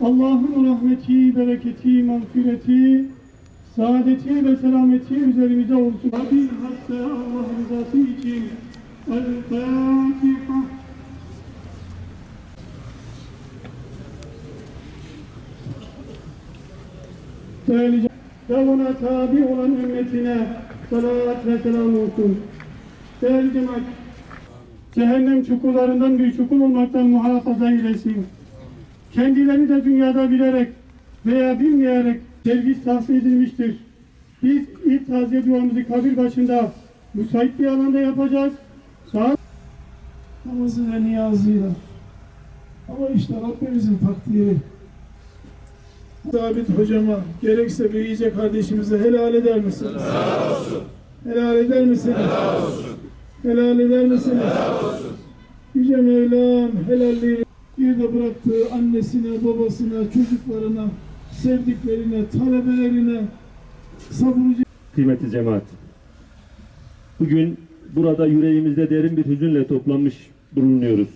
Allah'ın rahmeti, bereketi, mağfireti, saadeti ve selameti üzerimize olsun. Rabbim hatta Allah rızası için El Fatiha. Değerli ve ona tabi olan ümmetine salat ve selam olsun. Değerli cemaat, cehennem çukurlarından bir çukur olmaktan muhafaza eylesin. Kendileri de dünyada bilerek veya bilmeyerek servis tahsil edilmiştir. Biz ilk taziye duamızı kabir başında müsait bir alanda yapacağız. Saat namazı ve niyazıyla. Ama işte Rabbimizin takdiri. Sabit hocama, gerekse bir iyice kardeşimize helal eder misiniz? Helal olsun. Helal eder misiniz? Helal olsun. Helal eder misiniz? Helal olsun. Yüce Mevlam helalliğini bir de bıraktığı annesine, babasına, çocuklarına, sevdiklerine, talebelerine sabırcı Kıymetli cemaat. Bugün burada yüreğimizde derin bir hüzünle toplanmış bulunuyoruz.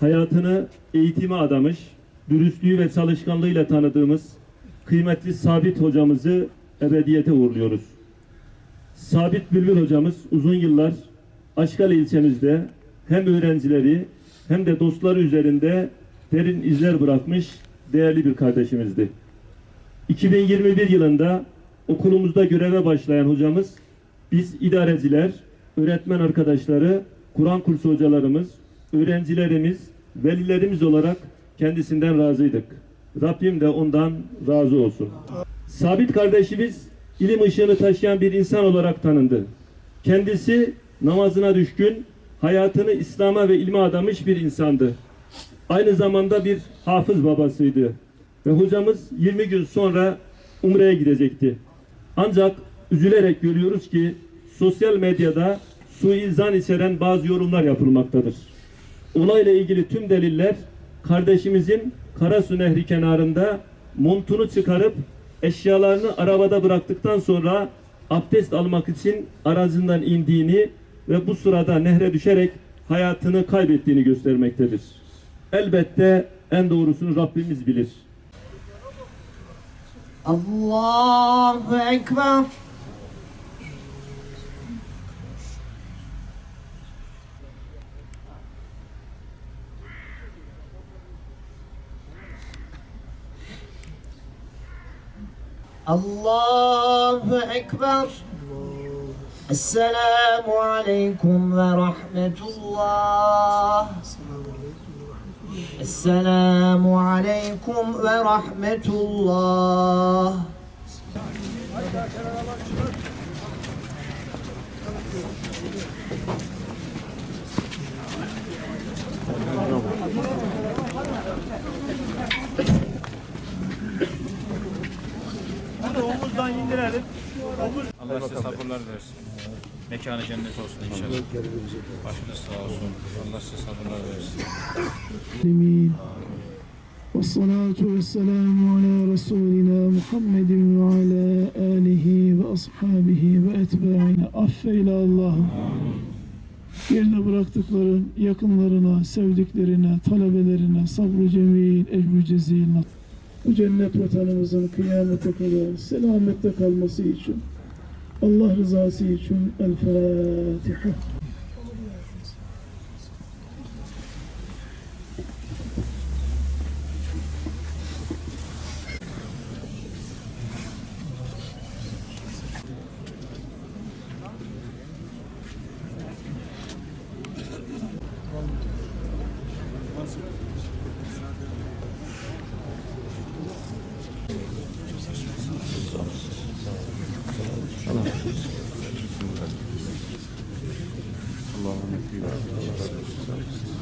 Hayatını eğitime adamış, dürüstlüğü ve çalışkanlığıyla tanıdığımız kıymetli Sabit hocamızı ebediyete uğurluyoruz. Sabit Bülbül hocamız uzun yıllar Aşkale ilçemizde hem öğrencileri hem de dostları üzerinde derin izler bırakmış değerli bir kardeşimizdi. 2021 yılında okulumuzda göreve başlayan hocamız, biz idareciler, öğretmen arkadaşları, Kur'an kursu hocalarımız, öğrencilerimiz, velilerimiz olarak kendisinden razıydık. Rabbim de ondan razı olsun. Sabit kardeşimiz ilim ışığını taşıyan bir insan olarak tanındı. Kendisi namazına düşkün, hayatını İslam'a ve ilme adamış bir insandı. Aynı zamanda bir hafız babasıydı. Ve hocamız 20 gün sonra Umre'ye gidecekti. Ancak üzülerek görüyoruz ki sosyal medyada suizan içeren bazı yorumlar yapılmaktadır. Olayla ilgili tüm deliller kardeşimizin Karasu Nehri kenarında montunu çıkarıp eşyalarını arabada bıraktıktan sonra abdest almak için aracından indiğini ve bu sırada nehre düşerek hayatını kaybettiğini göstermektedir. Elbette en doğrusunu Rabbimiz bilir. Allahu Ekber. Allahu Ekber. السلام عليكم ورحمة الله السلام عليكم ورحمة الله Hadi omuzdan indirelim. Allah size sabırlar versin. Mekanı cennet olsun inşallah. Başınız sağ olsun. Allah size sabırlar versin. العالمين والصلاة والسلام على رسولنا محمد وعلى آله وأصحابه وأتباعه affeyle Allah'ım. Geride bıraktıkların yakınlarına, sevdiklerine, talebelerine sabrı cemil, ecru cezil bu cennet vatanımızın kıyamete kadar selamette kalması için Allah rızası için El Fatiha. Amen.